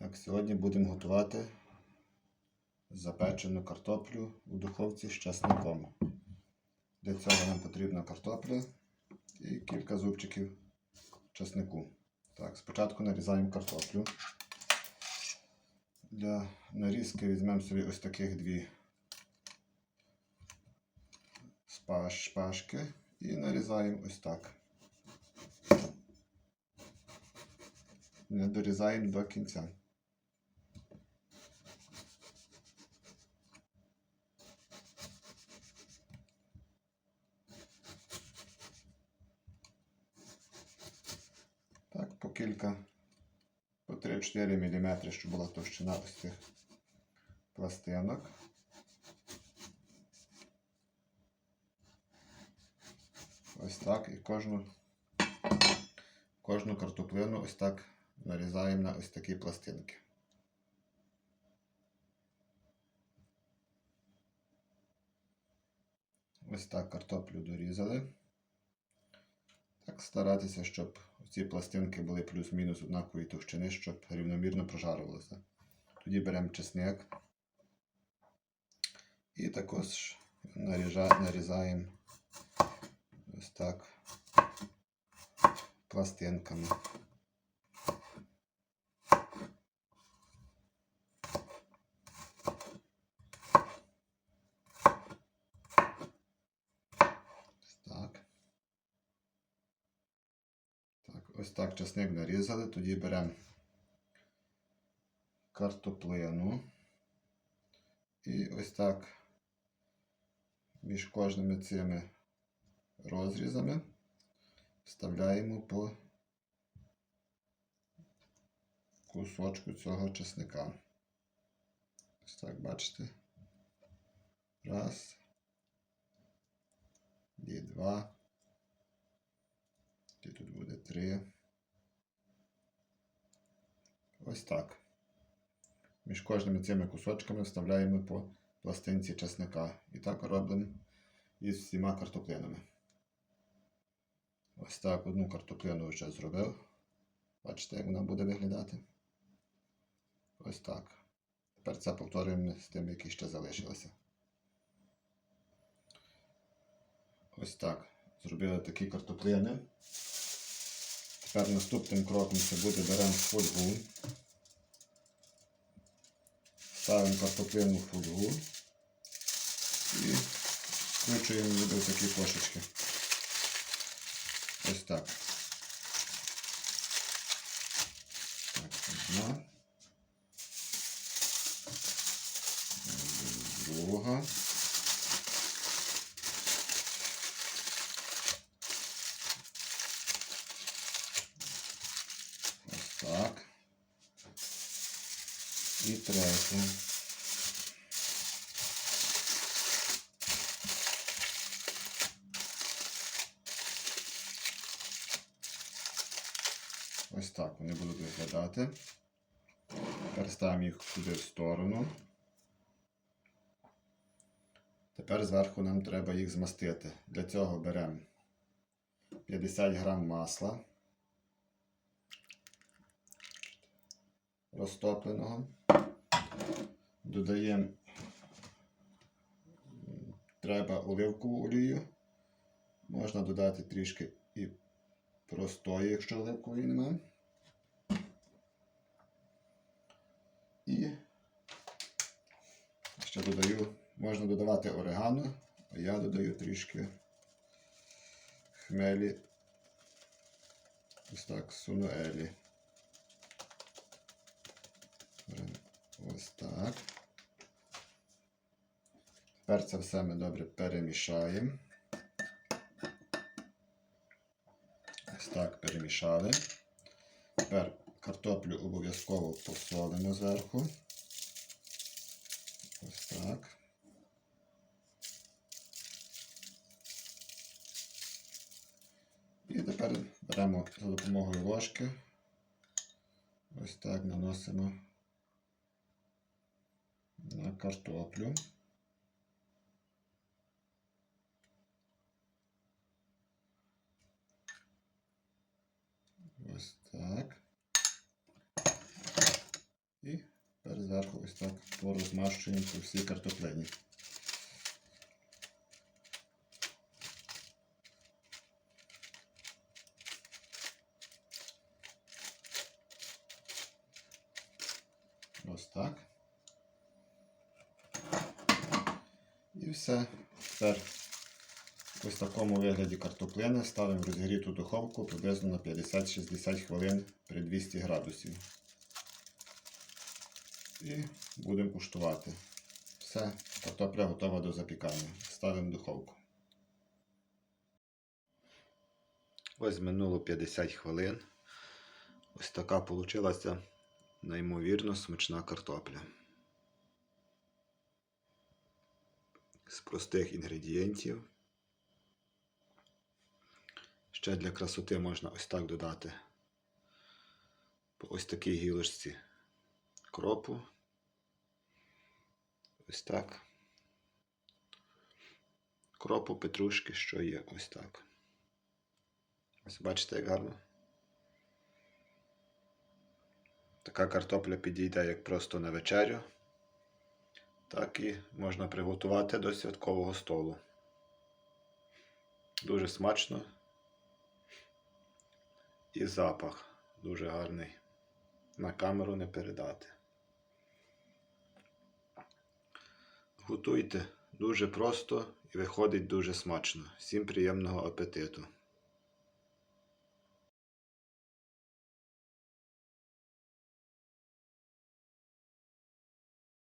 Так, сьогодні будемо готувати запечену картоплю у духовці з часником. Для цього нам потрібна картопля і кілька зубчиків часнику. Так, спочатку нарізаємо картоплю. Для нарізки візьмемо собі ось таких дві шпажки і нарізаємо ось так. Не дорізаємо до кінця. Так, по кілька, по 3-4 мм, щоб була товщина ось цих пластинок. Ось так. І кожну, кожну картоплину ось так нарізаємо на ось такі пластинки. Ось так картоплю дорізали. Так, старатися, щоб ці пластинки були плюс-мінус однакової товщини, щоб рівномірно прожарувалося. Тоді беремо чесник і також нарізаємо ось так пластинками. Ось Так. Так, ось так часник нарізали, тоді беремо картоплину і ось так між кожними цими розрізами вставляємо по кусочку цього чесника. Ось так бачите. Раз. І два. І тут буде три. Ось так. Між кожними цими кусочками вставляємо по пластинці чесника. І так робимо із всіма картоплинами. Ось так одну картоплину вже зробив. Бачите, як вона буде виглядати. Ось так. Тепер це повторюємо з тим, які ще залишилися. Ось так. Зробили такі картоплини. Тепер наступним кроком це буде беремо фольгу. Ставимо картоплину в фольгу і її до такі кошечки. Ось так. Так, одна. Друга. Так. І третя. Ось так вони будуть виглядати. Тепер ставимо їх сюди в сторону. Тепер зверху нам треба їх змастити. Для цього беремо 50 грам масла розтопленого. Додаємо треба оливкову олію. Можна додати трішки і простої, якщо оливкової немає. І ще додаю, можна додавати орегано, а я додаю трішки хмелі. Ось так, сунуелі. Беремо Ось так. Тепер це все ми добре перемішаємо. Ось так перемішали. Тепер картоплю обов'язково посолимо зверху. Ось так. І тепер беремо за допомогою ложки. Ось так наносимо на картоплю. Ось так. І тепер зверху ось так порозмащуємо по всій картоплині. Ось так. І все. Тепер ось в такому вигляді картоплини ставимо в розігріту духовку приблизно на 50-60 хвилин при 200 градусів. І будемо куштувати. Все, картопля готова до запікання. Ставимо духовку. Ось минуло 50 хвилин. Ось така вийшла неймовірно смачна картопля. З простих інгредієнтів. Ще для красоти можна ось так додати по ось такій гілочці кропу. Ось так. Кропу, петрушки, що є ось так. Ось бачите, як гарно. Така картопля підійде як просто на вечерю, так і можна приготувати до святкового столу. Дуже смачно. І запах дуже гарний. На камеру не передати. Готуйте дуже просто і виходить дуже смачно. Всім приємного апетиту!